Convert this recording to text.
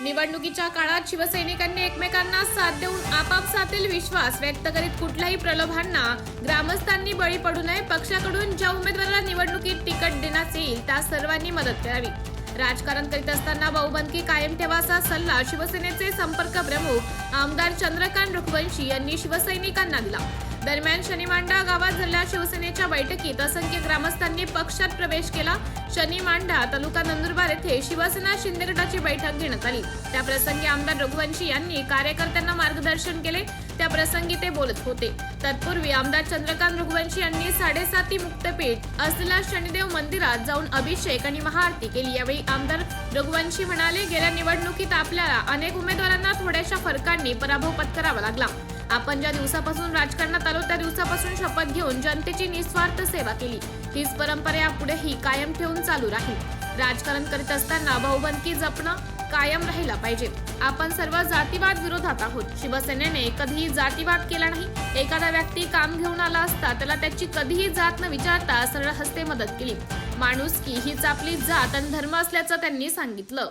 निवडणुकीच्या काळात शिवसैनिकांनी एकमेकांना साथ देऊन आपापसातील विश्वास व्यक्त करीत कुठल्याही प्रलोभांना ग्रामस्थांनी बळी पडू नये. पक्षाकडून ज्या उमेदवाराला निवडणुकीत तिकट देण्यात येईल त्या सर्वांनी मदत करावी. राजकारण करीत असताना भाऊबंदकी कायम ठेवा सल्ला शिवसेनेचे संपर्क प्रमुख आमदार चंद्रकांत रघुवंशी यांनी शिवसैनिकांना दिला. दरम्यान शनिमांडा गावात झालेल्या शिवसेनेच्या बैठकीत असंख्य ग्रामस्थांनी पक्षात प्रवेश केला. शनिमांडा तालुका नंदुरबार येथे शिवसेना शिंदे गटाची बैठक घेण्यात आली. त्याप्रसंगी आमदार रघुवंशी यांनी कार्यकर्त्यांना मार्गदर्शन केले. त्या प्रसंगी ते बोलत होते. तत्पूर्वी आमदार चंद्रकांत रघुवंशी यांनी साडेसाती मुक्तपीठ असलेल्या शनिदेव मंदिरात जाऊन अभिषेक आणि महाआरती केली. यावेळी आमदार रघुवंशी म्हणाले गेल्या निवडणुकीत आपल्याला अनेक उमेदवारांना थोड्याशा फरकांनी पराभव पत्करावा लागला. आपण ज्या दिवसापासून राजकारणात आलो त्या दिवसापासून शपथ घेऊन जनतेची निस्वार्थ सेवा केली. हीच परंपरा यापुढेही कायम ठेवून चालू राहील. राजकारण करीत असताना भाऊबंदकी जपणं कायम राहिला पाहिजे. आपण सर्व जातीवाद विरोधात आहोत. शिवसेनेने कधीही जातीवाद केला नाही. एखादा व्यक्ती काम घेऊन आला असता त्याला त्याची कधीही जात न विचारता सरळ हस्ते मदत केली. माणूस की हीच आपली जात आणि धर्म असल्याचं त्यांनी सांगितलं.